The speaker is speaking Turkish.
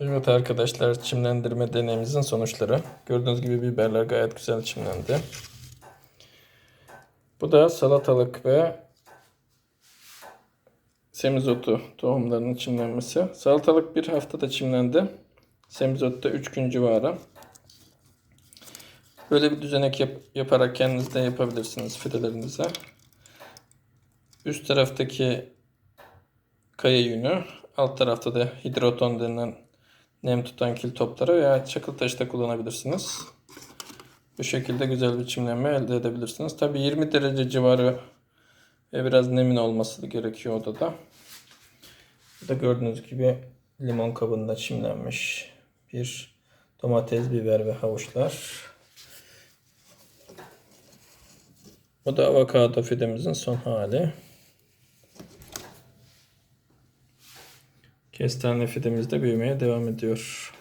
Evet arkadaşlar çimlendirme deneyimizin sonuçları. Gördüğünüz gibi biberler gayet güzel çimlendi. Bu da salatalık ve semizotu tohumlarının çimlenmesi. Salatalık bir haftada çimlendi. Semizot da 3 gün civarı. Böyle bir düzenek yap- yaparak kendiniz de yapabilirsiniz fidelerinize. Üst taraftaki kaya yünü, alt tarafta da hidroton denilen nem tutan kil topları veya çakıl taşı da kullanabilirsiniz. Bu şekilde güzel bir çimlenme elde edebilirsiniz. Tabi 20 derece civarı ve biraz nemin olması gerekiyor odada. Bu da gördüğünüz gibi limon kabında çimlenmiş bir domates, biber ve havuçlar. Bu da avokado fidemizin son hali. Kestane fidemiz de büyümeye devam ediyor.